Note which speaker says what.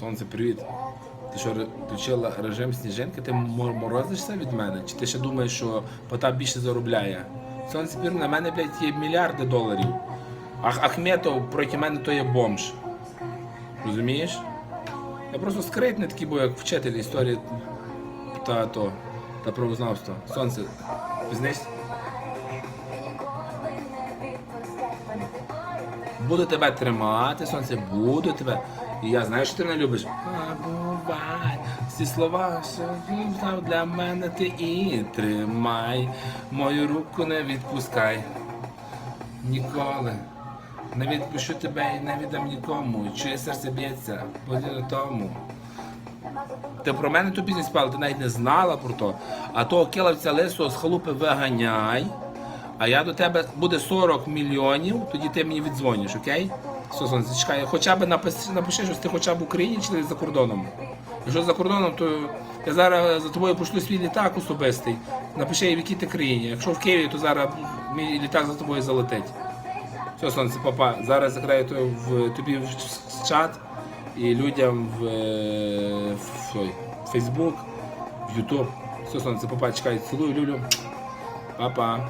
Speaker 1: Сонце, привіт. Ти що, включила режим сніжинки? Ти мо- морозишся від мене? Чи ти ще думаєш, що Потап більше заробляє? Сонце, пір, на мене, блядь, є мільярди доларів. А Ахметов проти мене то є бомж. Розумієш? Я просто скритний такий, бо як вчитель історії та то та правознавства. Сонце, пізнись? Буду тебе тримати, сонце, буду тебе. І я знаю, що ти мене любиш. А, бувай, всі слова, що знав для мене ти і тримай. Мою руку не відпускай. Ніколи. Не відпущу тебе і не віддам нікому. Чиє серце б'ється, на тому. Ти про мене ту пісню спала, ти навіть не знала про то. А того килавця лисого з халупи виганяй. А я до тебе буде 40 мільйонів, тоді ти мені віддзвониш, окей? Все, сонце, чекай, хоча б напиши, напиши, що ти хоча б в Україні чи за кордоном. Якщо за кордоном, то я зараз за тобою пошлю свій літак особистий. Напиши, в якій ти країні. Якщо в Києві, то зараз мій літак за тобою залетить. Все, сонце, папа. Зараз закрию в тобі в чат і людям в, е, в, в Facebook, в YouTube. Все, сонце, папа, чекай, цілую, люблю. Папа.